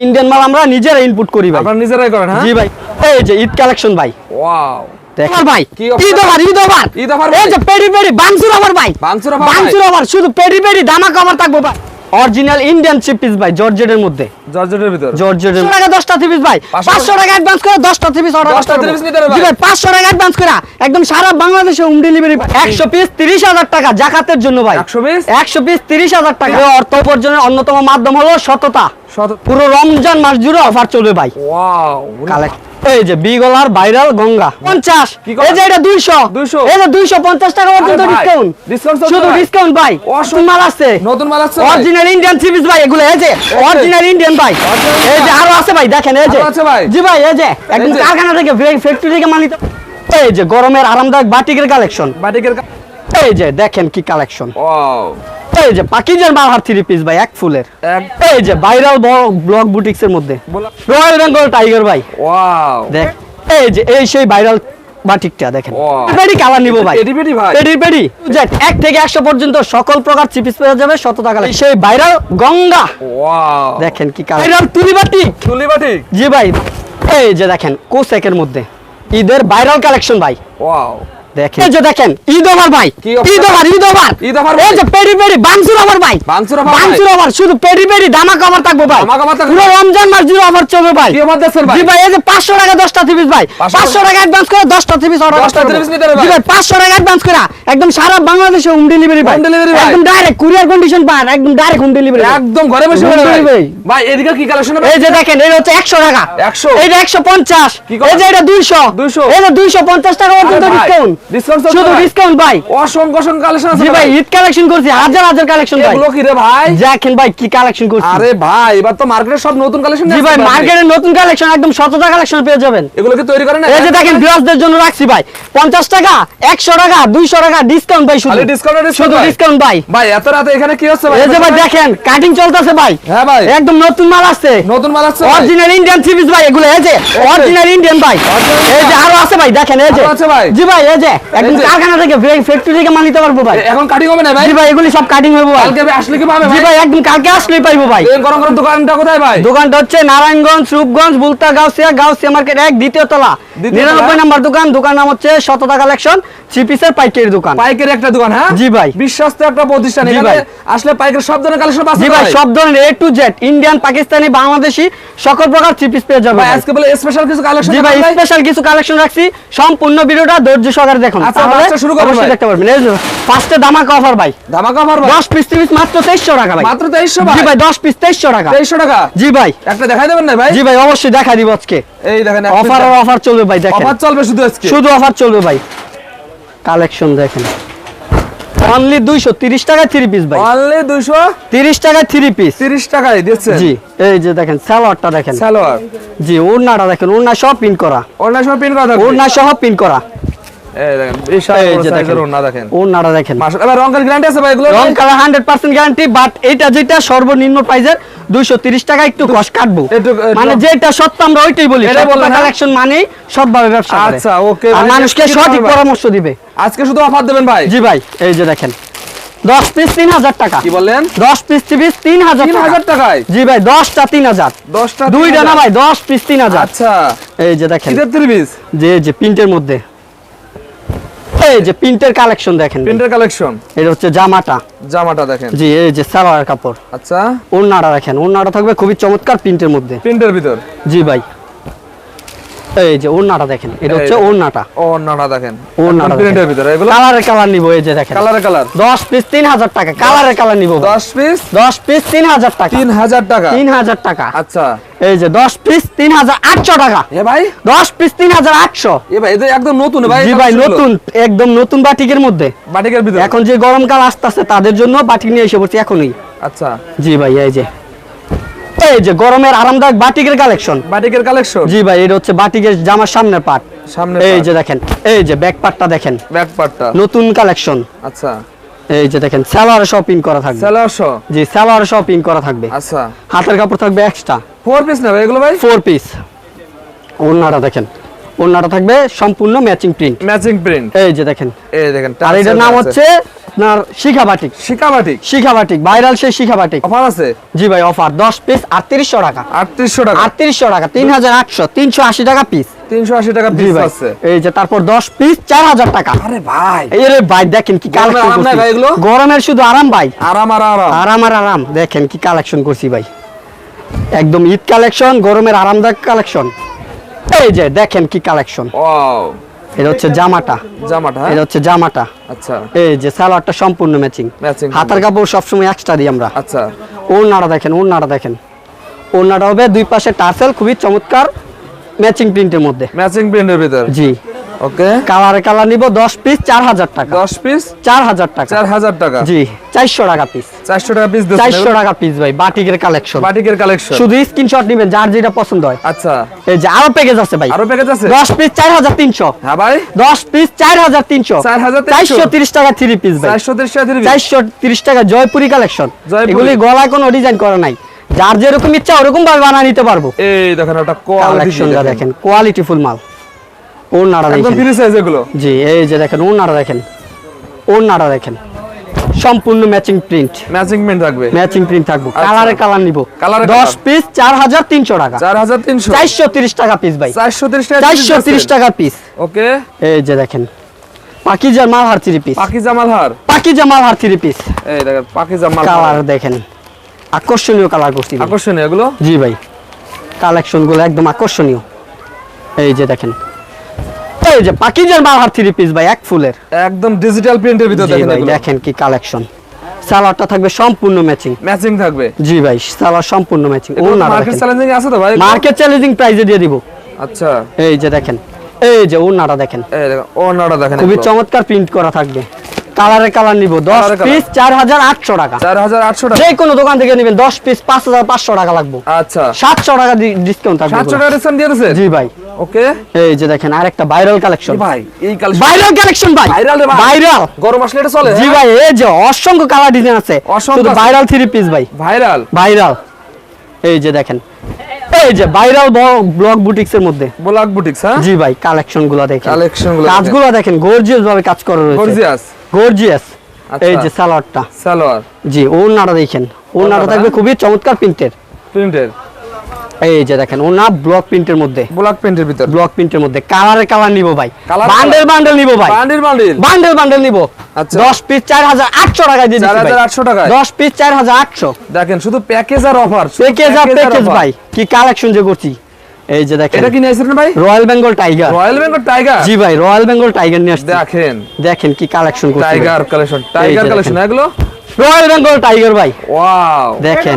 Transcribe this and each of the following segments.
Indian মাল আমরা নিজেরা ইনপুট করি ভাই। আপনারা নিজেরাই করেন হ্যাঁ? জি ভাই। এই যে ঈদ কালেকশন ভাই। ওয়াও দেখো ভাই? Eid offer Eid offer. Eid offer এই? যে পেডি পেডি বানসুর অফার ভাই। বানসুর offer বানসুর অফার শুধু পেডি পেডি দামা কভার থাকব ভাই। অরিজিনাল ইন্ডিয়ান চিপ পিস ভাই জর্জেটের মধ্যে। জর্জেটের ভিতর? জর্জেটের টাকা 10টা থ্রি ভাই। 500 টাকা অ্যাডভান্স করে 10টা থ্রি পিস অর্ডার 10টা three piece নিতে হবে ভাই। ভাই 500 টাকা অ্যাডভান্স করে। একদম সারা বাংলাদেশে হোম ডেলিভারি 100 পিস 30000 টাকা জাকাতের জন্য ভাই। 100 piece? 100 পিস 30000 টাকা। অর্থ উপার্জনের অন্যতম মাধ্যম হলো সততা। পুরো রমজান মাস জুড়ে অফার চলবে ভাই। ওয়াও কালেক্ট এই যে বিগলার ভাইরাল গঙ্গা। 50 কি কথা? এই যে এটা 200 200 এই যে 250 টাকা পর্যন্ত ভাই, ডিসকাউন্ট শুধু ভাই। ডিসকাউন্ট ভাই। অসম্ভব। মাল আছে নতুন মাল আছে অরিজিনাল ইন্ডিয়ান সিরিজ ভাই এগুলো এই যে অরিজিনাল ইন্ডিয়ান ভাই। Original এই যে আরও আছে ভাই দেখেন এই যে। আছে ভাই? জি ভাই এই যে একদম কারখানা থেকে ফ্যাক্টরি থেকে মাল নিতে এই যে গরমের আরামদায়ক বাটিকের কালেকশন বাটিকের এই যে দেখেন কি কালেকশন ওয়াও। এই যে পাকিজার মালহার থ্রি পিস ভাই এক ফুলের। এই যে ভাইরাল ব্লক বুটিক্স এর মধ্যে। রয়্যাল বেঙ্গল টাইগার ভাই। ওয়াও। দেখ এই যে এই সেই ভাইরাল বাটিকটা দেখেন। পেডি কালার নিব ভাই। পেডি পেডি ভাই। পেডি পেডি জেট 1 থেকে একশো পর্যন্ত সকল প্রকার চিপিস পেয়ে যাবে শত টাকা লাগে। সেই ভাইরাল গঙ্গা। ওয়াও। দেখেন কি কালার ভাইরাল তুলি বাটিক। তুলি বাটিক। জি ভাই এই যে দেখেন কোসেকের মধ্যে। ঈদের ভাইরাল কালেকশন ভাই। ওয়াও। দেখেন। এই যে দেখেন ঈদ ওভার ভাই Eid offer Eid offer. Eid offer এই যে পেডি পেডি বাংসুর ওভার ভাই। বাংসুর offer ভাই? ওভার শুধু পেডি পেডি দামা কভার থাকব ভাই। ধামাকা offer থাকবে? পুরো রমজান মাস জুড়ে অফার চলবে ভাই। কি অফার দিচ্ছেন ভাই? জি ভাই এই যে 500 টাকা 10টা থিপিস ভাই। 500 500 টাকা অ্যাডভান্স করে 10টা থিপিস অর্ডার 10টা three নিতে হবে জি ভাই। ভাই 500 টাকা অ্যাডভান্স করে একদম সারা বাংলাদেশে হোম ডেলিভারি ভাই। Home delivery ভাই। একদম ডাইরেক্ট কুরিয়ার কন্ডিশন পান একদম ডাইরেক্ট হোম ডেলিভারি একদম ঘরে বসে ভাই। এদিকে কি কালেকশন হবে? এই যে দেখেন এটা হচ্ছে 100 টাকা। 100 এইটা 150 কি এই যে এটা 200 200 এই যে 250 টাকা পর্যন্ত ডিসকাউন্ট শুধু ডিসকাউন্ট ভাই। অসংখ্য অসংখ্য কালেকশন আছে ভাই ঈদ কালেকশন করছি হাজার হাজার কালেকশন ভাই। এগুলো কি রে ভাই? দেখেন ভাই কি কালেকশন করছি। আরে ভাই এবার তো মার্কেটে সব নতুন কালেকশন জি ভাই মার্কেটের নতুন কালেকশন একদম শতটা কালেকশন পেয়ে যাবেন। এগুলো কি তৈরি করেন এই যে দেখেন ভিউয়ার্সদের জন্য রাখছি ভাই। 50 টাকা 100 টাকা 200 টাকা ডিসকাউন্ট ভাই শুধু। ডিসকাউন্ট শুধু ডিসকাউন্ট ভাই। ভাই এত রাতে এখানে কি হচ্ছে ভাই? এই যে ভাই দেখেন কাটিং চলতেছে ভাই। হ্যাঁ ভাই। একদম নতুন মাল আছে নতুন মাল আছে অরিজিনাল ইন্ডিয়ান সিরিজ ভাই এগুলো এই যে অরিজিনাল ইন্ডিয়ান ভাই। এই যে আরও আছে ভাই দেখেন এই যে। আছে ভাই? জি ভাই এই যে একদম। কারখানা থেকে ফ্যাক্টরি থেকে মাল নিতে পারব ভাই। এখন কাটিং হবে না ভাই? ভাই এগুলি সব কাটিং হবে ভাই। কালকে আসলে কি পাবে ভাই? ভাই একদম কালকে আসলেই পাইবো ভাই। এই গরম গরম দোকানটা কোথায় ভাই? দোকানটা হচ্ছে নারায়ণগঞ্জ রূপগঞ্জ বুলতা গাউসিয়া গাউসিয়া মার্কেট এক দ্বিতীয় তলা? নিরানব্বই নাম্বার দোকান দোকান নাম হচ্ছে শততা কালেকশন থ্রি পিসের পাইকারি দোকান। পাইকারি একটা দোকান হ্যাঁ? জি ভাই। বিশ্বস্ত একটা প্রতিষ্ঠান এখানে আসলে পাইকারি সব ধরনের কালেকশন পাচ্ছে জি ভাই সব ধরনের A to Z Indian Pakistani Bangladeshi সকল প্রকার থ্রি পিস পেয়ে যাবে ভাই ভাই। আজকে বলে স্পেশাল কিছু কালেকশন জি ভাই স্পেশাল কিছু কালেকশন রাখছি। সম্পূর্ণ ভিডিওটা ধৈর্য সহকারে দেখুন। আচ্ছা, আচ্ছা, শুরু করুন অবশ্যই দেখতে পারবেন। এই যে ফার্স্টে ধামাকা অফার ভাই। ধামাকা অফার ভাই। 10 পিস পিস মাত্র 2300 টাকা ভাই। মাত্র 2300 ভাই। জি ভাই 10 পিস 2300 টাকা। 2300 টাকা? জি ভাই। একটা দেখাই দেবেন না ভাই? জি ভাই অবশ্যই দেখা দিব আজকে। এই দেখেন অফার অফার চলবে ভাই দেখেন অফার চলবে শুধু আজকে? শুধু অফার চলবে ভাই। কালেকশন দেখেন। অনলি 230 টাকায় থ্রি পিস ভাই। অনলি 230 টাকায় থ্রি পিস 30 টাকায় দিচ্ছেন জি এই যে দেখেন সালোয়ারটা দেখেন। সালোয়ার। জি ওড়নাটা দেখেন ওড়না সহ পিন করা। ওড়না সহ পিন করা ওড়না সহ পিন করা। সর্বনিম্ন প্রাইসের দুইশো টাকা একটু কষ্ট কাটবো। একটু- একটু- মানে যেটা সত্য আমরা ওইটাই বলি এটাই বললেন? কালেকশন মানেই সৎভাবে ব্যবসা আচ্ছা, ওকে, মানুষকে সঠিক পরামর্শ দিবে। আজকে শুধু অফার দেবেন ভাই? জি ভাই এই যে দেখেন দশ পিস তিন হাজার টাকা। কি বললেন? দশ পিস পিস তিন হাজার তিন হাজার টাকায়? জি ভাই দশটা তিন হাজার। দশটা দুইটা না ভাই দশ পিস তিন হাজার। আচ্ছা। এই যে দেখেন। পিস যে যে প্রিন্টের মধ্যে। এই যে প্রিন্টের কালেকশন দেখেন প্রিন্টের কালেকশন? এটা হচ্ছে জামাটা। জামাটা দেখেন। জি এই যে সালোয়ার কাপড়। আচ্ছা। ওড়নাটা দেখেন ওড়নাটা থাকবে খুবই চমৎকার প্রিন্টের মধ্যে। প্রিন্টের ভিতর? জি ভাই। এই যে ওড়নাটা দেখেন এটা হচ্ছে দেখেন। ওড়নাটা। দেখেন। ওড়নাটা প্রিন্টের ভিতর এগুলো কালারের কালার নিবো এই যে দেখেন। কালারে কালার। দশ পিস তিন হাজার টাকা কালার নিবো। পিস? টাকা। টাকা? টাকা। আচ্ছা। এই যে টাকা। এ ভাই? দশ পিস তিন হাজার আটশো। এ ভাই এটা একদম নতুন ভাই জি ভাই নতুন একদম নতুন বাটিকের মধ্যে। বাটিকের ভিতর? এখন যে গরমকাল আসতেছে তাদের জন্য বাটিক নিয়ে এসে পড়ছি এখনই। আচ্ছা। জি ভাই এই যে। এই যে গরমের আরামদায়ক বাটিকের কালেকশন বাটিকের কালেকশন জি ভাই এটা হচ্ছে বাটিকের জামার সামনের পার্ট সামনে এই যে দেখেন এই যে ব্যাক পার্টটা দেখেন। ব্যাক পার্টটা নতুন কালেকশন আচ্ছা। এই যে দেখেন সালোয়ার শপিং করা থাকবে। সেলার শো জি সালোয়ার শপিং করা থাকবে। আচ্ছা। হাতের কাপড় থাকবে এক্সট্রা ফোর পিস না ভাই এগুলো ভাই? ফোর পিস ওড়নাটা দেখেন। ওনাটা থাকবে সম্পূর্ণ ম্যাচিং প্রিন্ট ম্যাচিং প্রিন্ট এই যে দেখেন। এই দেখেন আর এটার নাম হচ্ছে আপনার Shikha batik. Shika batik? Shikha batik viral সেই শিখা বাটিক। অফার আছে? জি ভাই অফার দশ পিস আটত্রিশশো টাকা। আটত্রিশশো টাকা। আটত্রিশশো টাকা তিন হাজার আটশো তিনশো আশি টাকা পিস তিনশো আশি টাকা পিস আছে। এই যে তারপর দশ পিস চার হাজার টাকা। আরে ভাই। এই রে ভাই দেখেন কি গরমের কালেকশন আরাম নাই ভাই এগুলো? গরমের শুধু আরাম ভাই। আরাম আর আরাম। আরাম আর আরাম। দেখেন কি কালেকশন করছি ভাই। একদম ঈদ কালেকশন গরমের আরামদায়ক কালেকশন এই যে দেখেন কি কালেকশন ওয়াও এটা হচ্ছে জামাটা। জামাটা এটা হ্যাঁ হচ্ছে জামাটা। আচ্ছা। এই যে সালোয়ারটা সম্পূর্ণ ম্যাচিং ম্যাচিং হাতার কাপড় সবসময় এক্সট্রা দিই আমরা। আচ্ছা। ওড়নাটা দেখেন ওড়নাটা দেখেন। ওড়নাটা হবে দুই পাশে টার্সেল খুবই চমৎকার ম্যাচিং প্রিন্টের মধ্যে। ম্যাচিং প্রিন্টের ভিতর। জি। ওকে। কালারে কালার নিব দশ পিস চার হাজার টাকা। দশ পিস চার হাজার টাকা। চার হাজার টাকা। জি চারশো টাকা পিস চারশো টাকা পিস চারশো টাকা পিস ভাই বাটিকের কালেকশন বাটিকের কালেকশন শুধু স্ক্রিনশট নিবেন যার যেটা পছন্দ হয়। আচ্ছা। এই যে আরও প্যাকেজ আছে ভাই। আরও প্যাকেজ আছে? দশ পিস চার হাজার তিনশো। হ্যাঁ ভাই। দশ পিস চার হাজার তিনশো। 4,300 চারশো তিরিশ টাকা থ্রি পিস ভাই। চারশো তিরিশ টাকা দিবি চারশো তিরিশ টাকা জয়পুরি কালেকশন এগুলি গলায় কোনো ডিজাইন করা নাই। যার যেরকম ইচ্ছা ওরকম ভাবে বানিয়ে নিতে পারব। এই দেখেন ওটা কোয়ালিটি দেখেন। কোয়ালিটি ফুল মাল। ওর নাড়া দেখেন। ফ্রি সাইজ এগুলো? জি এই যে দেখেন ওর নাড়া দেখেন। ওর নাড়া দেখেন। সম্পূর্ণ ম্যাচিং প্রিন্ট ম্যাচিং প্রিন্ট থাকবে। ম্যাচিং প্রিন্ট থাকব। কালারে কালার নিব। কালারে দশ কালার। পিস চার হাজার তিনশো টাকা। চার হাজার তিনশো। চারশো তিরিশ টাকা পিস ভাই। চারশো তিরিশ টাকা চারশো তিরিশ টাকা পিস ওকে এই যে দেখেন পাকিজার মালহার থ্রি পিস পাকি জামাল হার পাকিজা মালহার থ্রি পিস এই দেখেন পাকি জামাল কালার দেখেন। আকর্ষণীয় কালার করছি আকর্ষণীয় এগুলো? জি ভাই। কালেকশনগুলো একদম আকর্ষণীয়। এই যে দেখেন এই যে পাকিজার থ্রি পিস ভাই এক ফুলের। একদম ডিজিটাল প্রিন্টের ভিতর দেখেন দেখেন কি কালেকশন সালোয়ারটা থাকবে সম্পূর্ণ ম্যাচিং ম্যাচিং থাকবে। জি ভাই সালোয়ার সম্পূর্ণ ম্যাচিং মার্কেট চ্যালেঞ্জিং আছে তো ভাই মার্কেট চ্যালেঞ্জিং প্রাইজে দিয়ে দিব। আচ্ছা। এই যে দেখেন এই যে ওনাটা দেখেন। এই দেখেন ওনাটা নাটা দেখেন খুবই চমৎকার প্রিন্ট করা থাকবে। কালারে কালার নিব। দশ কালারে কালার। পিস চার হাজার আটশো টাকা। চার হাজার আটশো টাকা? যে কোনো দোকান থেকে নেবেন দশ পিস পাঁচ হাজার পাঁচশো টাকা লাগবে। আচ্ছা। সাতশো টাকা ডিসকাউন্ট থাকবে সাতশো এগুলো। টাকা ডিসকাউন্ট দিয়ে দিয়েছে? জি ভাই। ওকে। এই যে দেখেন আরেকটা ভাইরাল কালেকশন ভাই এই কালেকশন ভাইরাল কালেকশন ভাই। রে ভাই। ভাইরাল গরম আসলে এটা চলে জি ভাই এই যে অসংখ্য কালার ডিজাইন আছে। শুধু ভাইরাল থ্রি পিস ভাই। ভাইরাল ভাইরাল এই যে দেখেন। এই যে ভাইরাল ব্লক বুটিক্স এর মধ্যে। ব্লক বুটিক্স হ্যাঁ? জি ভাই কালেকশনগুলো দেখেন। Collection গুলো দেখেন। কাজগুলো দেখেন গর্জিয়াস ভাবে কাজ করা রয়েছে। গর্জিয়াস গর্জিয়াস আচ্ছা। এই যে সালোয়ারটা। সালোয়ার। জি ওনাটা দেখেন। ওনাটা থাকবে খুবই চমৎকার প্রিন্টের। প্রিন্টের? এই যে দেখেন ওনা ব্লক প্রিন্টের মধ্যে। ব্লক প্রিন্টের ভিতর। ব্লক প্রিন্টের মধ্যে। কালারে কালার নিব ভাই। বান্ডেল বান্ডেল নিব ভাই। বান্ডিল বান্ডিল বান্ডেল বান্ডেল নিব। আচ্ছা। দশ পিস চার হাজার আটশো টাকায় দিয়ে দিচ্ছি 4,800 টাকায়? দশ পিস চার হাজার আটশো। দেখেন শুধু প্যাকেজ আর অফার প্যাকেজ আর প্যাকেজ ভাই। কি কালেকশন যে করছি। এই যে দেখেন এটা কি নিয়েছিলেন ভাই? Royal Bengal tiger royal Bengal tiger জি ভাই রয়্যাল বেঙ্গল টাইগার নিয়ে আসছি। দেখেন। দেখেন কি কালেকশন করছে টাইগার কালেকশন টাইগার কালেকশন এগুলো? রয়্যাল বেঙ্গল টাইগার ভাই। ওয়াও। দেখেন।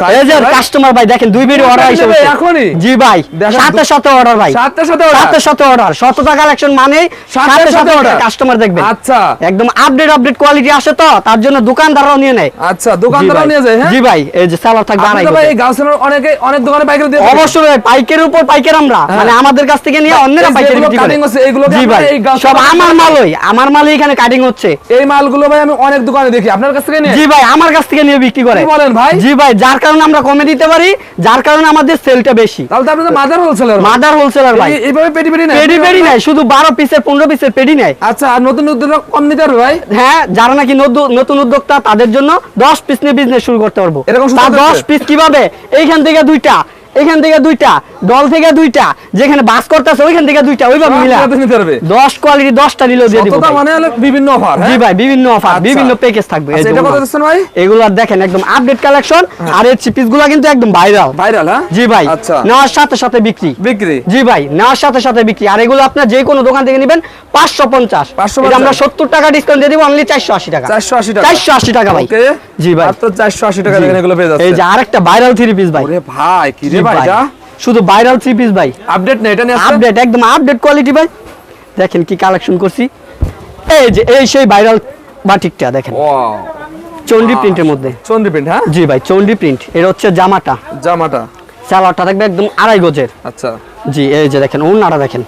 Size এই যে ভাই? কাস্টমার ভাই দেখেন দুই বেরি অর্ডার নেবে এখনই? জি ভাই সাথে সাথে অর্ডার ভাই। সাথে সাথে order? সাথে সাথে অর্ডার শতটা কালেকশন মানে সাথে সাথে সাথে সাথে কাস্টমার দেখবেন। আচ্ছা। একদম আপডেট আপডেট কোয়ালিটি আসে তো তার জন্য দোকানদাররাও নিয়ে নেয়। আচ্ছা নিয়ে যায় হ্যাঁ? জি ভাই এই যে সালার আপনি ভাই। অনেকে অনেক দোকানে পাইকারি দিয়ে অবশ্যই পাইকারের উপর পাইকার আমরা। মানে আমাদের কাছ থেকে নিয়ে অন্যরা পাইকারি বিক্রি করে। এগুলো জি ভাই সব আমার মালই আমার মালই এখানে কাটিং হচ্ছে। এই মালগুলো ভাই আমি অনেক দোকানে দেখি। আপনার কাছ থেকে নিয়ে? জি ভাই আমার কাছ থেকে নিয়ে বিক্রি করে। বলেন ভাই? জি ভাই যার কারণে আমরা কমে দিতে পারি যার কারণে আমাদের সেলটা বেশি। তাহলে তো আপনাদের মাদার হোলসেলার মাদার হোলসেলার ভাই। এইভাবে পেটি পেটি নেয়? পেডি পেডি নাই শুধু বারো পিসের পনেরো পিসের পেডি নেয়। আচ্ছা আর নতুন উদ্যোগ কম নিতে পারবে ভাই? হ্যাঁ যারা নাকি নতুন উদ্যোক্তা তাদের জন্য দশ পিস নিয়ে বিজনেস শুরু করতে পারব। এরকম পিস কীভাবে? এইখান থেকে দুইটা এখান থেকে দুইটা। দল থেকে দুইটা যেখানে বাস করতেছে ওইখান থেকে দুইটা ওইভাবে মিলা। দশ কোয়ালিটি দশটা নিলেও দিয়ে দিব মানে বিভিন্ন অফার জি ভাই বিভিন্ন অফার আচ্ছা। বিভিন্ন প্যাকেজ থাকবে আচ্ছা ভাই? এগুলো দেখেন একদম আপডেট কালেকশন আর এই পিসগুলা কিন্তু একদম ভাইরাল ভাইরাল হ্যাঁ? জি ভাই আচ্ছা। নেওয়ার সাথে সাথে বিক্রি। বিক্রি? জি ভাই নেওয়ার সাথে সাথে বিক্রি। আর এগুলো আপনার যে কোনো দোকান থেকে নেবেন পাঁচশো পঞ্চাশ। 550 আমরা সত্তর টাকা ডিসকাউন্ট দিয়ে দিব অনলি চারশো আশি টাকা। চারশো আশি টাকা। চারশো আশি টাকা ভাই। জি ভাই। চারশো আশি টাকা এই যে আরেকটা ভাইরাল থ্রি পিস ভাই। ভাই কি রে ভাই শুধু ভাইরাল থ্রি পিস ভাই। আপডেট না এটা নিয়ে আপডেট একদম আপডেট কোয়ালিটি ভাই। দেখেন কি কালেকশন করছি। এই যে এই সেই ভাইরাল বাটিকটা দেখেন। চন্ডি প্রিন্টের মধ্যে। চন্দ্রী প্রিন্ট হ্যাঁ? জি ভাই চন্ডি প্রিন্ট এটা হচ্ছে জামাটা। জামাটা। সালোয়ারটা থাকবে একদম আড়াই গজের। আচ্ছা। জি এই যে দেখেন ওড়নাটা দেখেন।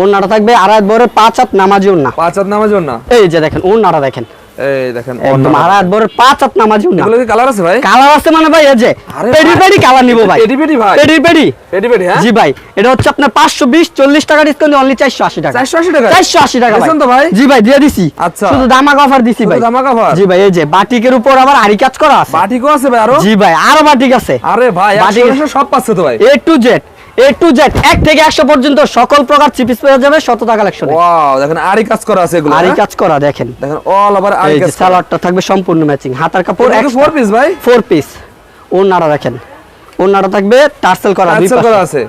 ওড়নাটা থাকবে আড়াই বড় পাঁচ হাত নামাজি ওড়না। পাঁচ হাত নামার জন্য এই যে দেখেন ওড়নাটা দেখেন। এই দেখেন পাঁচ হাত নামাজি উন্না এগুলো কি কালার আছে ভাই? কালার আছে মানে ভাই এই যে পেডি পেডি কালার নিব ভাই। পেডি পেডি ভাই। পেডি পেডি। পেডি পেডি হ্যাঁ? জি ভাই এটা হচ্ছে আপনার পাঁচশো বিশ চল্লিশ টাকা ডিসকাউন্ট অনলি টাকা। 480 টাকা? চারশো আশি টাকা দিয়েছেন তো ভাই? জি ভাই দিয়ে দিছি। আচ্ছা। শুধু দামাক অফার দিছি ভাই? জি ভাই এই যে বাটিকের উপর আবার আড়ি কাজ করা আছে। বাটিকও আছে ভাই আরও? জি ভাই আরও বাটিক আছে। আরে ভাই বাটিক- সব পাচ্ছে তো ভাই। A to Z A to Z এক থেকে একশো পর্যন্ত সকল প্রকার চিপিস পেয়ে যাবে শততা কালেকশনে ওয়াও দেখেন আরি কাজ করা আছে এগুলো আড়ি হ্যাঁ? কাজ করা দেখেন। দেখেন অল ওভার আরি কাজ সালোয়ারটা থাকবে সম্পূর্ণ ম্যাচিং হাতার কাপড় ফোর পিস ভাই? ফোর পিস ওনারা দেখেন। ওনারা থাকবে টার্সেল করা টার্সেল করা আছে।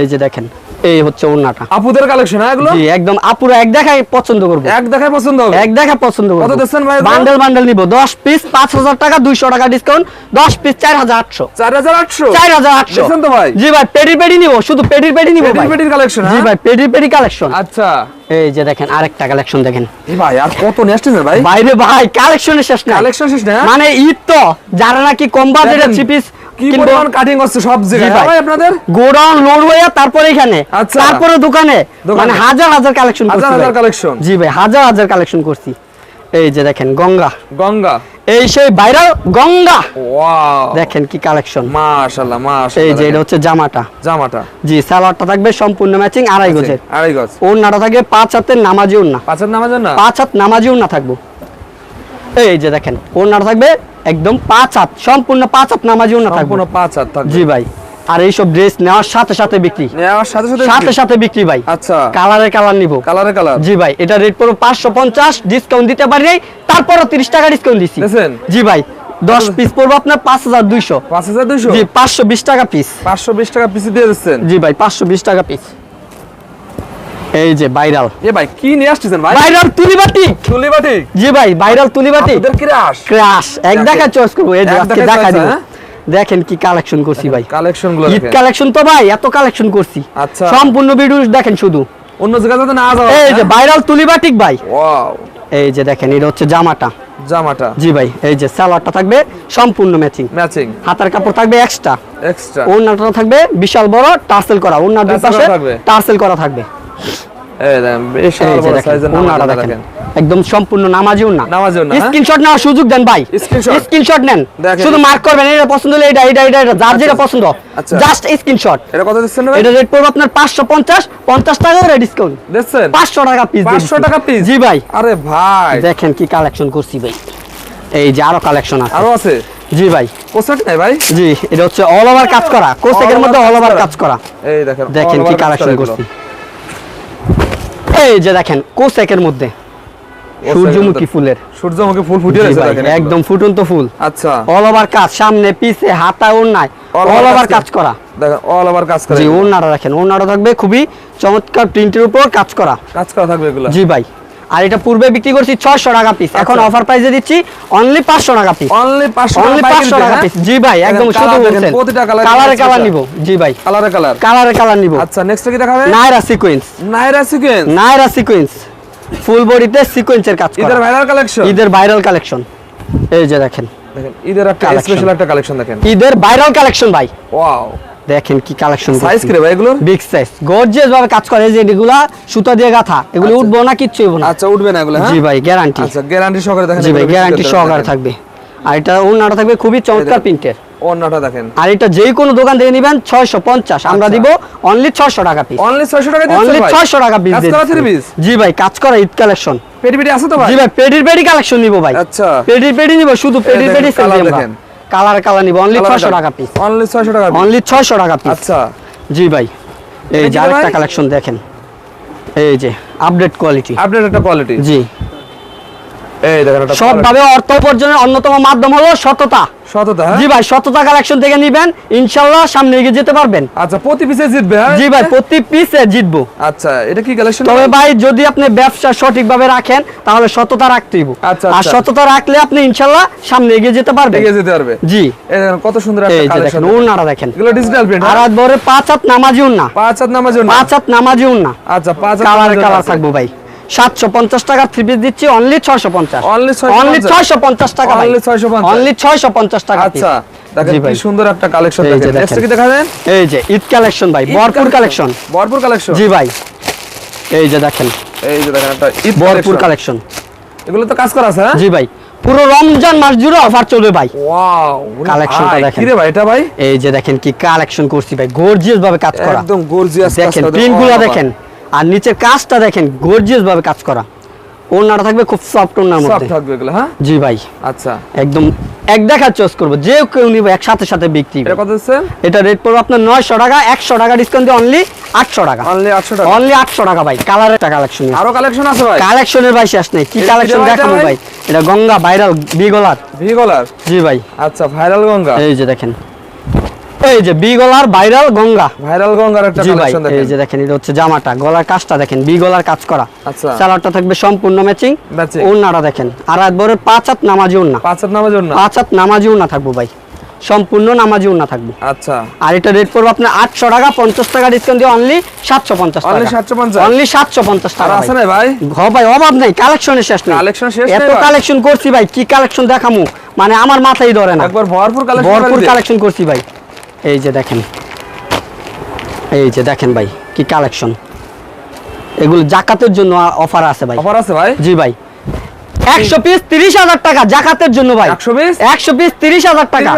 এই যে দেখেন এই হচ্ছে ওনাটা আপুদের কালেকশন হ্যাঁ এগুলো? জি একদম আপুরা এক দেখায় পছন্দ করব। এক দেখায় পছন্দ হবে? এক দেখা পছন্দ করব। কত দিচ্ছেন ভাই বান্ডেল বান্ডেল নিব। দশ পিস পাঁচ হাজার টাকা দুইশো টাকা ডিসকাউন্ট দশ পিস চার হাজার আটশো। 4800 চার দেখছেন তো ভাই? জি ভাই পেডি পেডি নিব শুধু পেডি পেডি নিব পেডি ভাই। পেডির কালেকশন জি ভাই পেডি পেডি কালেকশন আচ্ছা। এই যে দেখেন আরেকটা কালেকশন দেখেন। এই ভাই আর কত আসতেছেন ভাই? বাইরে ভাই কালেকশনের শেষ নাই। কালেকশন শেষ না মানে ঈদ তো যারা নাকি কম বাজেটের দেখেন, চিপিস কি পরিমাণ কাটিং করছে সব জায়গায়। ভাই। ভাই আপনাদের? গোডাউন লোড তারপরে এখানে। তারপরে দোকানে। দোকানে। মানে হাজার হাজার কালেকশন হাজার হাজার কালেকশন জি ভাই হাজার হাজার কালেকশন করছি। এই যে দেখেন গঙ্গা। গঙ্গা। এই সেই ভাইরাল গঙ্গা। ওয়াও দেখেন কি কালেকশন মাশাআল্লাহ এই যে এটা হচ্ছে জামাটা। জামাটা। জি সালোয়ারটা থাকবে সম্পূর্ণ ম্যাচিং আড়াই গজের। আড়াই গজ। ওড়নাটা থাকবে পাঁচ হাতের নামাজি ওড়না। নামাজ পাঁচ হাত নামাজি ওড়না থাকব। এই যে দেখেন ওড়নাটা থাকবে একদম পাঁচ হাত সম্পূর্ণ পাঁচ হাত নামাজি থাকবে। সম্পূর্ণ পাঁচ হাত থাকবে। জি ভাই। আর এইসব ড্রেস নেওয়ার সাথে সাথে বিক্রি। নেওয়ার সাথে সাথে সাথে সাথে বিক্রি ভাই। আচ্ছা। কালারে কালার নিব। কালারে কালার জি ভাই এটা রেট পাঁচশো পঞ্চাশ ডিসকাউন্ট দিতে পারি নাই তারপরও তিরিশ টাকা ডিসকাউন্ট দিচ্ছি? জি ভাই দশ পিস পড়ব আপনার পাঁচ হাজার দুইশো। পাঁচ হাজার দুইশো? জি পাঁচশো বিশ টাকা পিস পাঁচশো বিশ টাকা পিসি দিয়ে দিচ্ছেন? জি ভাই পাঁচশো বিশ টাকা পিস এই যে ভাইরাল। এ ভাই কি নিয়ে আসতেছেন ভাই? ভাইরাল তুলিবাটি চুলি বাটি জি ভাই ভাইরাল তুলিবাটি আপনাদের ক্রাশ ক্রাশ এক দেখেন। দেখা চয়েস করব। এই যে আজকে দেখা দিব। হ্যাঁ? দেখেন কি কালেকশন করছি ভাই। কালেকশনগুলো ঈদ কালেকশন তো ভাই এত কালেকশন করছি। আচ্ছা। সম্পূর্ণ ভিডিও দেখেন শুধু। অন্য জায়গায় যাতে না যাওয়া এই যে ভাইরাল তুলিবাটিক ভাই। ওয়াও এই যে দেখেন এটা হচ্ছে জামাটা। জামাটা। জি ভাই এই যে সালোয়ারটা থাকবে সম্পূর্ণ ম্যাচিং ম্যাচিং হাতার কাপড় থাকবে এক্সট্রা এক্সট্রা ওড়নাটা থাকবে বিশাল বড় টার্সেল করা। ওড়নার টার্সেল করা থাকবে। দেখেন যে বড় দেখেন সাইজের ওড়নাটা নামাজটা দেখেন। দেখেন। একদম সম্পূর্ণ নামাজি ওড়না। নামাজি ওড়না? স্ক্রিনশট নেওয়ার সুযোগ দেন ভাই। স্ক্রিনশট? নেন। শুধু মার্ক করবেন এটা পছন্দ হলে এটা এটা এটা এটা যার যেটা পছন্দ। জাস্ট স্ক্রিনশট এটা কত দিচ্ছেন এটা রেট পড়বে আপনার 550 50 টাকা করে ডিসকাউন্ট দিচ্ছেন? 500 টাকা পিস 500 টাকা piece? জি ভাই। আরে ভাই। দেখেন কি কালেকশন করছি ভাই। এই যে আরও কালেকশন আছে। আরও আছে? জি ভাই। নাই ভাই? জি এটা হচ্ছে অল ওভার কাজ করা। কোসেকের মধ্যে অল ওভার কাজ করা। এই দেখেন দেখেন কি কালেকশন করছি। এই যে দেখেন কোসেকের মধ্যে। সূর্যমুখী ফুলের। সূর্যমুখী ফুল ফুটে রয়েছে দেখেন একদম। ফুটন্ত ফুল। আচ্ছা। অল ওভার কাজ সামনে পিছে হাতা ওড়নায়। অল ওভার কাজ করা। দেখেন অল ওভার কাজ করা। জি। ওড়নাটা দেখেন ওড়নাটা থাকবে খুবই চমৎকার প্রিন্টের উপর কাজ করা। কাজ করা থাকবে এগুলো। জি ভাই। আর এটা পূর্বে বিক্রি করছি ছয়শো টাকা পিস এখন আচ্ছা। অফার প্রাইসে দিচ্ছি অনলি পাঁচশো টাকা পিস অনলি 500 অনলি পাঁচশো টাকা পিস জি ভাই একদম শুধু বলছেন প্রতিটা কালারে কালার আছে। নিব। জি ভাই। কালারে কালার কালারে কালার নিব। আচ্ছা নেক্সট কি দেখাবে? Naira sequence Naira sequence Naira sequence full বডিতে সিকোয়েন্সের কাজ ঈদের ভাইরাল কালেকশন ঈদের ভাইরাল কালেকশন এই যে দেখেন। দেখেন ঈদের একটা স্পেশাল একটা কালেকশন দেখেন। ঈদের ভাইরাল কালেকশন ভাই। ওয়াও দেখেন কি কালেকশন সাইজ কি ভাই এগুলোর? বিগ সাইজ গর্জিয়াস ভাবে কাজ করে এই যে এগুলা সুতা দিয়ে গাথা। এগুলো আচ্ছা। উঠবো না কিচ্ছু হইব না। আচ্ছা উঠবে না এগুলো হ্যাঁ? জি ভাই গ্যারান্টি আচ্ছা গ্যারান্টি সহকারে দেখেন জি ভাই গ্যারান্টি সহকারে থাকবে। আর এটা ওনাটা থাকবে খুবই চমৎকার প্রিন্টের ওন্নাটা দেখেন। আর এটা যেই কোনো দোকান থেকে নেবেন ছয়শো পঞ্চাশ। আমরা আচ্ছা। দিব অনলি ছয়শো টাকা পিস অনলি 600 টাকা দিচ্ছেন অনলি ভাই? ছয়শো টাকা পিস কাজ করা থ্রি পিস জি ভাই কাজ করা ঈদ কালেকশন পেডি পেটি আছে তো ভাই? জি ভাই পেডির পেডি কালেকশন নিব ভাই। আচ্ছা। পেডির পেডি নিব শুধু পেডি পেডি সেল দেখেন। কালার কালার নিব। অনলি ছয়শো টাকা পিস অনলি 600 টাকা। অনলি ছয়শো টাকা পিস আচ্ছা। জি ভাই এই যে আরেকটা কালেকশন দেখেন। এই যে আপডেট কোয়ালিটি আপডেট একটা কোয়ালিটি জি। এই দেখেন একটা সবভাবে অর্থ উপার্জনের অন্যতম মাধ্যম হলো সততা। সততা হ্যাঁ? জি ভাই সততা কালেকশন থেকে নিবেন ইনশাল্লাহ সামনে এগিয়ে যেতে পারবেন। আচ্ছা প্রতি পিসে জিতবে হ্যাঁ? জি ভাই প্রতি পিসে জিতবো। আচ্ছা এটা কি কালেকশন তবে ভাই যদি আপনি ব্যবসা সঠিকভাবে রাখেন তাহলে সততা রাখতেই আচ্ছা, আর আচ্ছা। সততা রাখলে আপনি ইনশাল্লাহ সামনে এগিয়ে যেতে পারবেন। এগিয়ে যেতে পারবে। জি। কত সুন্দর একটা কালেকশন দেখেন দেখেন। এগুলো ডিজিটাল প্রিন্ট আর হাত ভরে পাঁচ হাত নামাজি উন্না পাঁচ হাত নামার জন্য পাঁচ হাত নামাজি উন্না আচ্ছা পাঁচ হাত কালার কালার থাকব ভাই। সাতশো পঞ্চাশ টাকা থ্রি পিস দিচ্ছি অনলি ছয়শো পঞ্চাশ। 650 অনলি ছয়শো পঞ্চাশ টাকা Only 650 অনলি ছয়শো পঞ্চাশ টাকা আচ্ছা দেখেন কি সুন্দর একটা কালেকশন কি দেখাবেন? এই যে ঈদ কালেকশন ভাই ভরপুর কালেকশন ভরপুর কালেকশন জি ভাই। এই যে দেখেন। এই যে দেখেন একটা ঈদ ভরপুর কালেকশন এগুলো তো কাজ করা আছে হ্যাঁ? জি ভাই। পুরো রমজান মাস জুড়ে অফার চলবে ভাই। ওয়াও Collectionটা দেখেন। কি রে ভাই এটা ভাই? এই যে দেখেন কি কালেকশন করছি ভাই। গর্জিয়াস ভাবে কাজ করা। একদম গর্জিয়াস দেখেন প্রিন্টগুলো দেখেন। আর নিচের কাজটা দেখেন গর্জিয়াস ভাবে কাজ করা। ওনাটা থাকবে খুব সফট ওনার মধ্যে। থাকবে এগুলো হ্যাঁ? জি ভাই। আচ্ছা। একদম এক দেখা চয়েস করব। যে কেউ নিবে একসাথে সাথে বিক্রি এটা কত হচ্ছে এটা রেট পড়বে আপনার নয়শো টাকা একশো টাকা ডিসকাউন্ট দিয়ে অনলি আটশো টাকা। অনলি 800 টাকা। অনলি আটশো টাকা ভাই কালারের টাকা কালেকশন আরও কালেকশন আছে ভাই? কালেকশনের ভাই শেষ নেই। কি কালেকশন দেখাবো ভাই? এটা গঙ্গা ভাইরাল বিগলার ভি কলার জি ভাই। আচ্ছা ভাইরাল গঙ্গা। এই যে দেখেন। এই যে বিগলার ভাইরাল গঙ্গা। ভাইরাল গঙ্গার একটা জি ভাই এই যে দেখেন এটা হচ্ছে জামাটা গলার কাজটা দেখেন বি গলার কাজ করা। আচ্ছা। সালোয়ারটা থাকবে সম্পূর্ণ ম্যাচিং Matching। দেখেন আর একবারের পাঁচ হাত নামাজি ওন্না পাঁচ হাত নামার জন্য পাঁচ হাত নামাজি ওন্না থাকব ভাই সম্পূর্ণ নামাজি ওন্না থাকব। আচ্ছা। আর এটা রেট পড়বে আপনার আটশো টাকা পঞ্চাশ টাকা ডিসকাউন্ট দিয়ে অনলি সাতশো পঞ্চাশ অনলি টাকা 750 অনলি সাতশো পঞ্চাশ টাকা আছে না ভাই? ঘ ভাই অভাব নেই কালেকশনের শেষ নেই। শেষ এত কালেকশন করছি ভাই কি কালেকশন দেখামু? মানে আমার মাথায় ধরে না। একবার ভরপুর কালেকশন ভরপুর কালেকশন করছি ভাই। এই যে দেখেন। এই যে দেখেন ভাই কি কালেকশন এগুলো জাকাতের জন্য অফার আছে ভাই। অফার আছে ভাই? জি ভাই। একশো পিস তিরিশ হাজার টাকা জাকাতের জন্য ভাই 100 piece? একশো পিস তিরিশ হাজার টাকা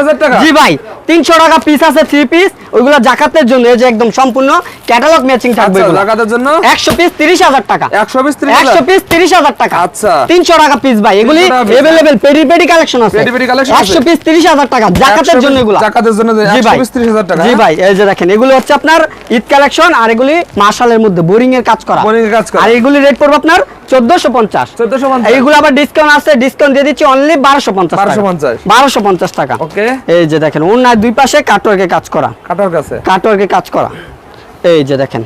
জি ভাই তিনশো টাকা পিস আছে থ্রি পিস ওইগুলো জাকাতের জন্য এই যে একদম সম্পূর্ণ ক্যাটালগ ম্যাচিং থাকবে এগুলো। জাকাতের জন্য একশো পিস তিরিশ হাজার টাকা 100 পিস একশো পিস তিরিশ হাজার টাকা আচ্ছা। তিনশো টাকা পিস ভাই এগুলি 300 টাকা piece। এভেলেবেল পেরি পেরি কালেকশন আছে পেরি পেরি collection আছে। একশো পিস তিরিশ হাজার টাকা জাকাতের জন্য এগুলো জাকাতের জন্য জি ভাই পিস 30000 টাকা জি? ভাই এই যে দেখেন এগুলো হচ্ছে আপনার ঈদ কালেকশন আর এগুলি মার্শালের মধ্যে বোরিং এর কাজ করা এর কাজ করা। আর এগুলি রেট পড়বে আপনার চোদ্দশো পঞ্চাশ 1450 এইগুলো আবার ডিসকাউন্ট আছে ডিসকাউন্ট দিয়ে দিচ্ছি অনলি বারোশো পঞ্চাশ 1250 পঞ্চাশ। টাকা। ওকে। এই যে দেখেন ওনার দুই পাশে কাটওয়ার্কে কাজ করা। কাটওয়ার্কে কাজ করা। এই যে দেখেন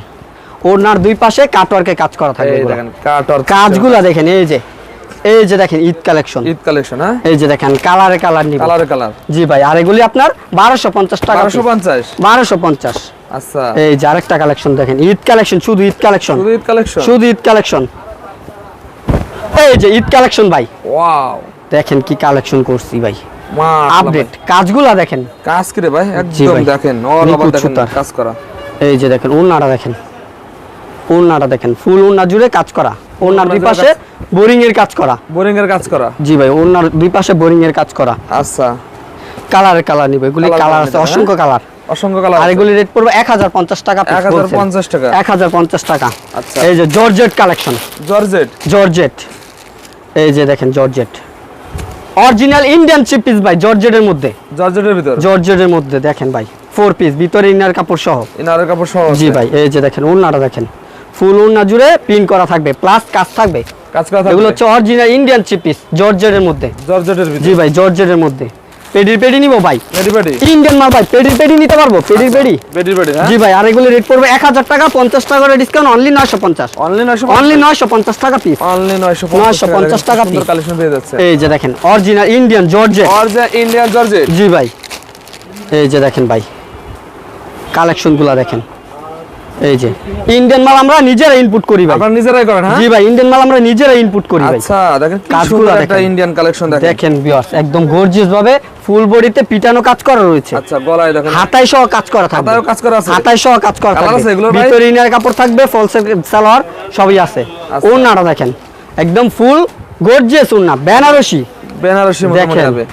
ওনার দুই পাশে কাটওয়ার্কে কাজ করা থাকবে এই দেখেন কাটার কাজগুলা দেখেন এই যে এই যে দেখেন ঈদ কালেকশন ঈদ কালেকশন হ্যাঁ? এই যে দেখেন কালারে কালার নিব। কালারে কালার জি ভাই আর এগুলি আপনার বারোশো পঞ্চাশ টাকা 1250 বারোশো পঞ্চাশ। আচ্ছা। এই যে আরেকটা কালেকশন দেখেন ঈদ কালেকশন শুধু ঈদ কালেকশন শুধু ঈদ কালেকশন শুধু ঈদ কালেকশন এই যে ঈদ কালেকশন ভাই। ওয়াও দেখেন কি কালেকশন করছি ভাই। মা আপডেট কাজগুলা দেখেন। কাজ কি রে ভাই? একদম দেখেন অল ওভার দেখেন কাজ করা। এই যে দেখেন ওনাটা দেখেন। ওনাটা দেখেন ফুল ওনা জুড়ে কাজ করা। ওনার দুই পাশে বোরিং এর কাজ করা। বোরিং এর কাজ করা। জি ভাই ওনার দুই পাশে বোরিং এর কাজ করা। আচ্ছা। কালারের কালার নিবে এগুলি কালার আছে অসংখ্য কালার। অসংখ্য কালার আর এগুলি রেট পড়বে এক হাজার পঞ্চাশ টাকা এক হাজার পঞ্চাশ টাকা। এক হাজার পঞ্চাশ টাকা। আচ্ছা। এই যে জর্জেট কালেকশন জর্জেট জর্জেট এই যে দেখেন georgette. Original Indian cheap piece ভাই জর্জেটের মধ্যে। জর্জেটের ভিতর? জর্জেটের মধ্যে দেখেন ভাই ফোর পিস ভিতরে ইনার কাপড় সহ। ইনার কাপড় সহ জি ভাই এই যে দেখেন ওড়নাটা দেখেন। ফুল ওড়না জুড়ে পিন করা থাকবে প্লাস কাজ থাকবে। কাজ করা থাকবে। এগুলো হচ্ছে অরিজিনাল ইন্ডিয়ান চিপ পিস জর্জেটের মধ্যে। জর্জেটের ভিতর? জি ভাই জর্জেটের মধ্যে। পেডির পেডি নিবো ভাই? পেডি? ইন্ডিয়ান মাল ভাই পেডির পেডি নিতে পারব? পেডির পেডি? পেডি পেডি হ্যাঁ? জি ভাই আর এগুলো রেট পড়বে এক হাজার টাকা পঞ্চাশ টাকা করে ডিসকাউন্ট অনলি নয়শো পঞ্চাশ। অনলি 950 অনলি নয়শো পঞ্চাশ টাকা পিস অনলি 950 950 টাকা piece। কালেকশন পেয়ে যাচ্ছে। এই যে দেখেন original Indian georgette Indian georgette জি ভাই। এই যে দেখেন ভাই কালেকশনগুলো দেখেন। এই যে ইন্ডিয়ান মাল আমরা নিজেরা ইনপুট করি ভাই। আপনারা নিজেরাই করেন হ্যাঁ? জি ভাই ইন্ডিয়ান মাল আমরা নিজেরা ইনপুট করি ভাই। আচ্ছা দেখেন কি সুন্দর একটা ইন্ডিয়ান কালেকশন দেখেন। দেখেন বিয়ার্স একদম গর্জিয়াস ভাবে ফুল বডিতে পিটানো কাজ করা রয়েছে। আচ্ছা গলায় দেখেন। হাতায় সহ কাজ করা থাকবে। হাতায়ও কাজ করা আছে? হাতায় সহ কাজ করা থাকবে। আছে এগুলোর ভাই? ভিতরে ইনার কাপড় থাকবে ফলসের সালোয়ার সবই আছে। আচ্ছা। ওড়নাটা দেখেন। একদম ফুল গর্জিয়াস ওড়না বেনারসি। বেনারসি মনে হবে।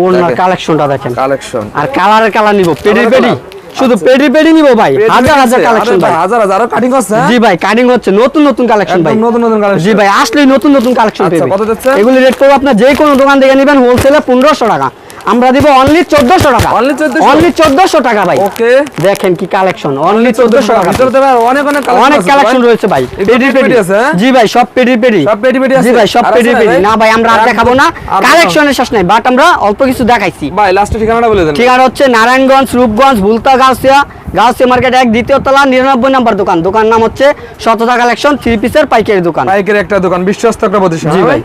ওড়নার কালেকশনটা দেখেন। কালেকশন আর কালারের কালার নিব। পেডি পেডি শুধু। পেডি পেডি নিব ভাই। হাজার হাজার কালেকশন ভাই হাজার হাজার। আরও কাটিং হ্যাঁ? জি ভাই কাটিং হচ্ছে নতুন নতুন কালেকশন ভাই। নতুন নতুন কালেকশন জি ভাই আসলে নতুন নতুন কালেকশন আচ্ছা, কত দিচ্ছে? এগুলি রেট করব আপনার যে কোনো দোকান থেকে নেবেন হোলসেলে পনেরোশো টাকা। আমরা দিব অনলি চোদ্দশো টাকা। Only 1400? অনলি চোদ্দশো টাকা ভাই। ওকে দেখেন কি কালেকশন অনলি চোদ্দশো টাকা। ভিতরে দেবে অনেক অনেক কালেকশন অনেক কালেকশন রয়েছে ভাই। পেডি পেডি। আছে, হ্যাঁ? জি ভাই সব পেডি পেডি। সব পেডি পেডি আছে? জি ভাই সব পেডি পেডি। না ভাই আমরা আর দেখাবো না। কালেকশনের শেষ নাই বাট আমরা অল্প কিছু দেখাইছি। ভাই লাস্টে ঠিকানাটা বলে দেন ঠিকানা হচ্ছে নারায়ণগঞ্জ রূপগঞ্জ ভুলতা গাউসিয়া। গাউসিয়া মার্কেট এক দ্বিতীয় তলা নিরানব্বই নম্বর দোকান। দোকান নাম হচ্ছে শততা কালেকশন থ্রি পিসের পাইকারি দোকান। পাইকারি একটা দোকান বিশ্বস্ত একটা প্রতিষ্ঠান জি হ্যাঁ ভাই?